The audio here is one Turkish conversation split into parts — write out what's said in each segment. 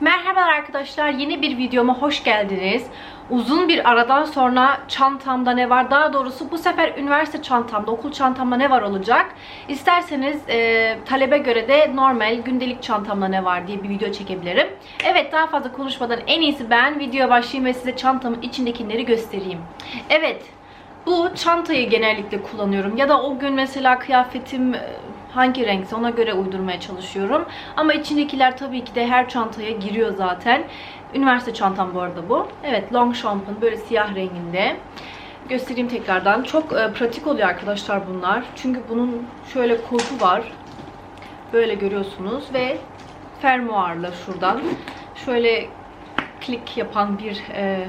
Merhabalar arkadaşlar, yeni bir videoma hoş geldiniz. Uzun bir aradan sonra çantamda ne var? Daha doğrusu bu sefer üniversite çantamda, okul çantamda ne var olacak? İsterseniz e, talebe göre de normal gündelik çantamda ne var diye bir video çekebilirim. Evet, daha fazla konuşmadan en iyisi ben videoya başlayayım ve size çantamın içindekileri göstereyim. Evet, bu çantayı genellikle kullanıyorum. Ya da o gün mesela kıyafetim e, hangi renkse ona göre uydurmaya çalışıyorum. Ama içindekiler tabii ki de her çantaya giriyor zaten. Üniversite çantam bu arada bu. Evet Longchamp'ın böyle siyah renginde. Göstereyim tekrardan. Çok e, pratik oluyor arkadaşlar bunlar. Çünkü bunun şöyle kulpu var. Böyle görüyorsunuz ve fermuarlı şuradan. Şöyle klik yapan bir e,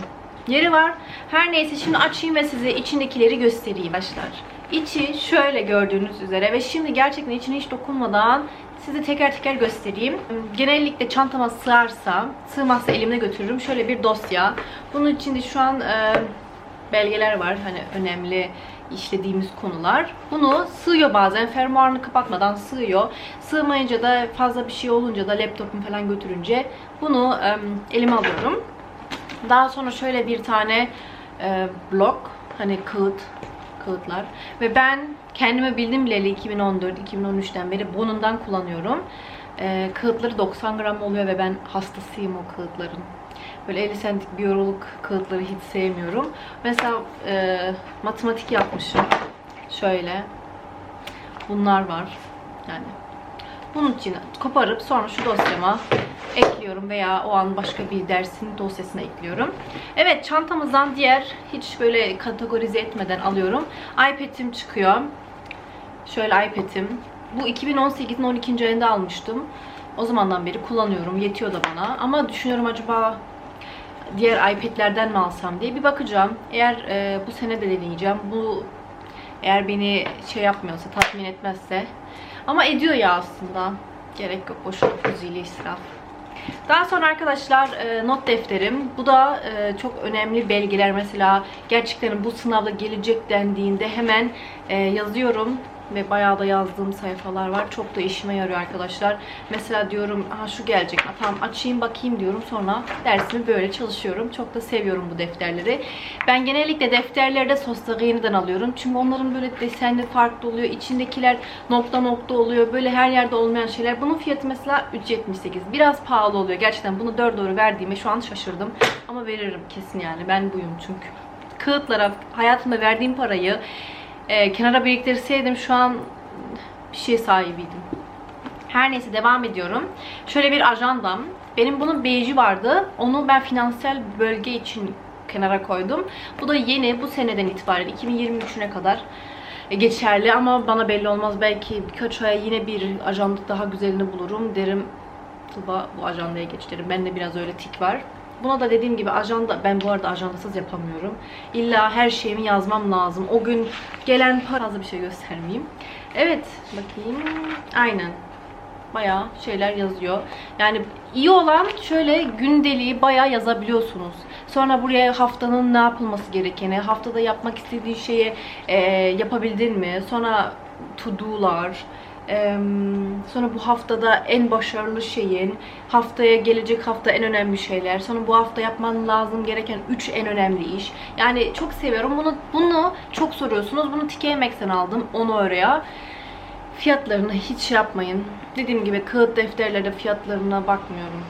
yeri var. Her neyse şimdi açayım ve size içindekileri göstereyim arkadaşlar. İçi şöyle gördüğünüz üzere ve şimdi gerçekten içine hiç dokunmadan size teker teker göstereyim. Genellikle çantama sığarsa, sığmazsa elimde götürürüm. Şöyle bir dosya. Bunun içinde şu an e, belgeler var. Hani önemli işlediğimiz konular. Bunu sığıyor bazen. Fermuarını kapatmadan sığıyor. Sığmayınca da fazla bir şey olunca da laptopumu falan götürünce bunu e, elime alıyorum. Daha sonra şöyle bir tane e, blok hani kağıt kağıtlar ve ben kendime bildim bileli 2014-2013'ten beri bunundan kullanıyorum. E, kağıtları 90 gram oluyor ve ben hastasıyım o kağıtların. Böyle 50 centlik biyolog kağıtları hiç sevmiyorum. Mesela e, matematik yapmışım. Şöyle. Bunlar var. Yani bunun için koparıp sonra şu dosyama ekliyorum veya o an başka bir dersin dosyasına ekliyorum. Evet çantamızdan diğer hiç böyle kategorize etmeden alıyorum. iPad'im çıkıyor. Şöyle iPad'im. Bu 2018'in 12. ayında almıştım. O zamandan beri kullanıyorum. Yetiyor da bana. Ama düşünüyorum acaba diğer iPad'lerden mi alsam diye bir bakacağım. Eğer e, bu sene de deneyeceğim. Bu eğer beni şey yapmıyorsa, tatmin etmezse. Ama ediyor ya aslında. Gerek yok. Boşuna fuzili israf. Daha sonra arkadaşlar e, not defterim. Bu da e, çok önemli belgeler. Mesela gerçekten bu sınavda gelecek dendiğinde hemen e, yazıyorum ve bayağı da yazdığım sayfalar var. Çok da işime yarıyor arkadaşlar. Mesela diyorum ha şu gelecek. Tamam açayım bakayım diyorum. Sonra dersimi böyle çalışıyorum. Çok da seviyorum bu defterleri. Ben genellikle defterlerde Sosta yeniden alıyorum. Çünkü onların böyle desenli farklı oluyor. İçindekiler nokta nokta oluyor. Böyle her yerde olmayan şeyler. Bunun fiyatı mesela 3.78. Biraz pahalı oluyor. Gerçekten bunu 4 doğru verdiğime şu an şaşırdım. Ama veririm kesin yani. Ben buyum çünkü. Kağıtlara hayatımda verdiğim parayı e, kenara biriktirseydim şu an bir şey sahibiydim. Her neyse devam ediyorum. Şöyle bir ajandam. Benim bunun beyji vardı. Onu ben finansal bölge için kenara koydum. Bu da yeni bu seneden itibaren 2023'üne kadar e, geçerli ama bana belli olmaz. Belki birkaç aya yine bir ajanda daha güzelini bulurum. Derim Tuba bu ajandaya geç derim. Bende biraz öyle tik var. Buna da dediğim gibi ajanda, ben bu arada ajandasız yapamıyorum. İlla her şeyimi yazmam lazım. O gün gelen fazla bir şey göstermeyeyim. Evet, bakayım. Aynen. Bayağı şeyler yazıyor. Yani iyi olan şöyle gündeliği bayağı yazabiliyorsunuz. Sonra buraya haftanın ne yapılması gerekeni, haftada yapmak istediği şeyi e, yapabildin mi? Sonra to do'lar, sonra bu haftada en başarılı şeyin, haftaya gelecek hafta en önemli şeyler, sonra bu hafta yapman lazım gereken 3 en önemli iş. Yani çok seviyorum. Bunu bunu çok soruyorsunuz. Bunu TKMX'ten aldım. Onu oraya. Fiyatlarını hiç şey yapmayın. Dediğim gibi kağıt defterlerde fiyatlarına bakmıyorum.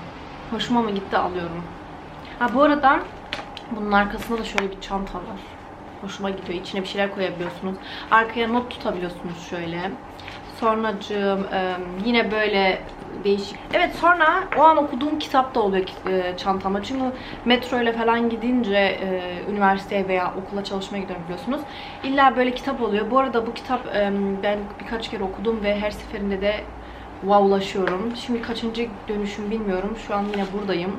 Hoşuma mı gitti alıyorum. Ha bu arada bunun arkasında da şöyle bir çanta var. Hoşuma gidiyor. İçine bir şeyler koyabiliyorsunuz. Arkaya not tutabiliyorsunuz şöyle. Sonracığım yine böyle değişik. Evet sonra o an okuduğum kitap da oluyor e, çantama. Çünkü metro ile falan gidince e, üniversiteye veya okula çalışmaya gidiyorum biliyorsunuz. İlla böyle kitap oluyor. Bu arada bu kitap ben birkaç kere okudum ve her seferinde de wowlaşıyorum. Şimdi kaçıncı dönüşüm bilmiyorum. Şu an yine buradayım.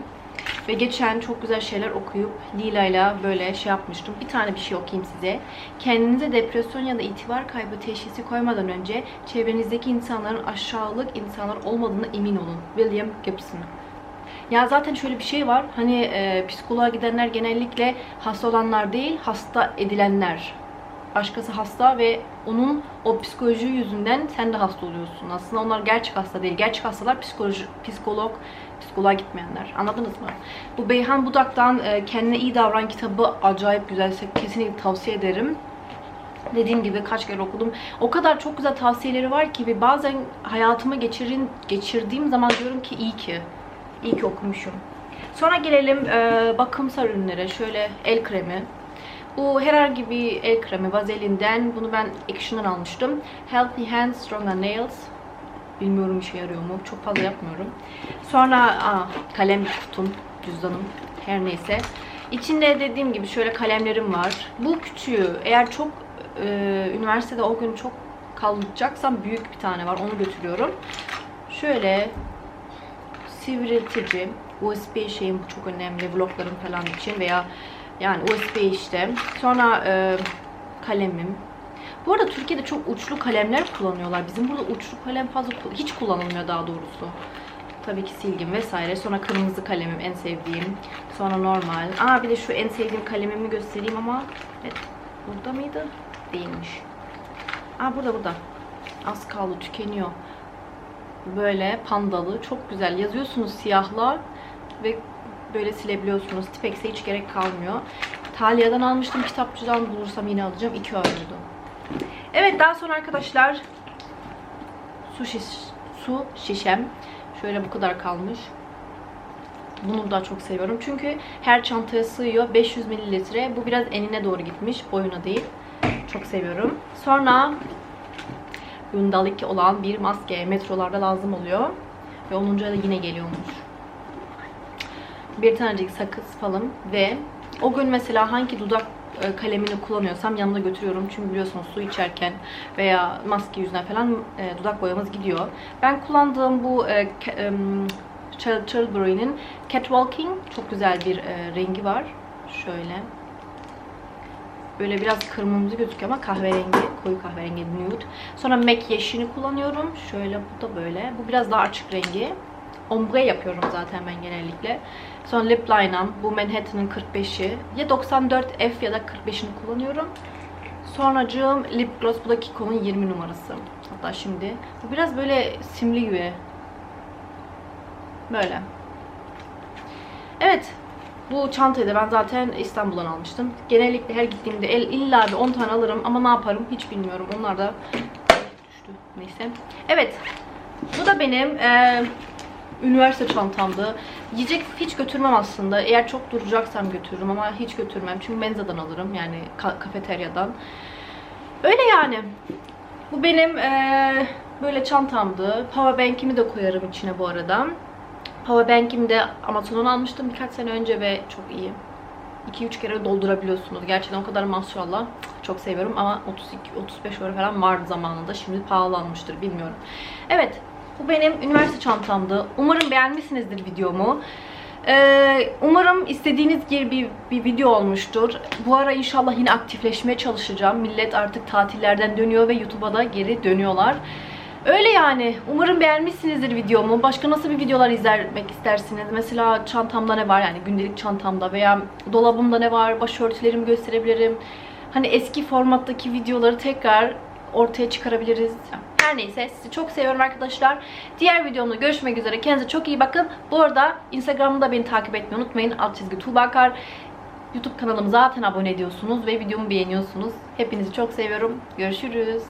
Ve geçen çok güzel şeyler okuyup Lila'yla böyle şey yapmıştım. Bir tane bir şey okuyayım size. Kendinize depresyon ya da itibar kaybı teşhisi koymadan önce çevrenizdeki insanların aşağılık insanlar olmadığına emin olun. William Gibson. Ya zaten şöyle bir şey var. Hani e, psikoloğa gidenler genellikle hasta olanlar değil, hasta edilenler başkası hasta ve onun o psikoloji yüzünden sen de hasta oluyorsun. Aslında onlar gerçek hasta değil. Gerçek hastalar psikoloji, psikolog, psikoloğa gitmeyenler. Anladınız mı? Bu Beyhan Budak'tan e, Kendine iyi Davran kitabı acayip güzel. Kesinlikle tavsiye ederim. Dediğim gibi kaç kere okudum. O kadar çok güzel tavsiyeleri var ki ve bazen hayatıma geçirin, geçirdiğim zaman diyorum ki iyi ki. iyi ki okumuşum. Sonra gelelim e, bakımsal ürünlere. Şöyle el kremi. Bu herhangi bir el kremi Vaselin'den. Bunu ben Action'dan almıştım. Healthy Hands, Stronger Nails. Bilmiyorum işe yarıyor mu. Çok fazla yapmıyorum. Sonra aa, kalem kutum, cüzdanım. Her neyse. İçinde dediğim gibi şöyle kalemlerim var. Bu küçüğü eğer çok e, üniversitede o gün çok kalacaksam büyük bir tane var. Onu götürüyorum. Şöyle sivriltici USB şeyim çok önemli vloglarım falan için veya yani USB işte. Sonra e, kalemim. Bu arada Türkiye'de çok uçlu kalemler kullanıyorlar. Bizim burada uçlu kalem fazla hiç kullanılmıyor daha doğrusu. Tabii ki silgim vesaire. Sonra kırmızı kalemim en sevdiğim. Sonra normal. Aa bir de şu en sevdiğim kalemimi göstereyim ama evet, burada mıydı? Değilmiş. Aa burada burada. Az kaldı tükeniyor. Böyle pandalı. Çok güzel. Yazıyorsunuz siyahla ve böyle silebiliyorsunuz. Tipex'e hiç gerek kalmıyor. Talya'dan almıştım. Kitapçıdan bulursam yine alacağım. 2 euroydu. Evet daha sonra arkadaşlar su, şiş, su şişem. Şöyle bu kadar kalmış. Bunu da çok seviyorum. Çünkü her çantaya sığıyor. 500 mililitre. Bu biraz enine doğru gitmiş. Boyuna değil. Çok seviyorum. Sonra Yundalik olan bir maske metrolarda lazım oluyor. Ve 10. ayda yine geliyormuş. Bir tanecik sakız falım ve o gün mesela hangi dudak e, kalemini kullanıyorsam yanımda götürüyorum. Çünkü biliyorsunuz su içerken veya maske yüzüne falan e, dudak boyamız gidiyor. Ben kullandığım bu e, Childbury'nin Catwalking çok güzel bir e, rengi var. Şöyle. Böyle biraz kırmızı gözüküyor ama kahverengi, koyu kahverengi nude. Sonra MAC yeşilini kullanıyorum. Şöyle bu da böyle. Bu biraz daha açık rengi. Ombre yapıyorum zaten ben genellikle. Sonra lip line'ım. Bu Manhattan'ın 45'i. Ya 94F ya da 45'ini kullanıyorum. Sonracığım lip gloss. Bu da Kiko'nun 20 numarası. Hatta şimdi. Bu biraz böyle simli gibi. Böyle. Evet. Bu çantayı da ben zaten İstanbul'dan almıştım. Genellikle her gittiğimde el illa bir 10 tane alırım ama ne yaparım hiç bilmiyorum. Onlar da düştü. Neyse. Evet. Bu da benim e, üniversite çantamdı. Yiyecek hiç götürmem aslında. Eğer çok duracaksam götürürüm ama hiç götürmem. Çünkü menzadan alırım yani ka kafeteryadan. Öyle yani. Bu benim e, böyle çantamdı. Powerbank'imi de koyarım içine bu arada. Powerbank'imi de Amazon'dan almıştım birkaç sene önce ve çok iyi. 2-3 kere doldurabiliyorsunuz. Gerçekten o kadar maşallah. Çok seviyorum ama 32-35 euro falan vardı zamanında. Şimdi pahalanmıştır bilmiyorum. Evet. Bu benim üniversite çantamdı. Umarım beğenmişsinizdir videomu. Ee, umarım istediğiniz gibi bir, bir video olmuştur. Bu ara inşallah yine aktifleşmeye çalışacağım. Millet artık tatillerden dönüyor ve YouTube'a da geri dönüyorlar. Öyle yani. Umarım beğenmişsinizdir videomu. Başka nasıl bir videolar izlemek istersiniz? Mesela çantamda ne var? Yani gündelik çantamda veya dolabımda ne var? Başörtülerimi gösterebilirim. Hani eski formattaki videoları tekrar ortaya çıkarabiliriz. Her neyse sizi çok seviyorum arkadaşlar. Diğer videomda görüşmek üzere. Kendinize çok iyi bakın. Bu arada Instagram'da beni takip etmeyi unutmayın. Alt çizgi Tuğbakar. YouTube kanalımı zaten abone ediyorsunuz ve videomu beğeniyorsunuz. Hepinizi çok seviyorum. Görüşürüz.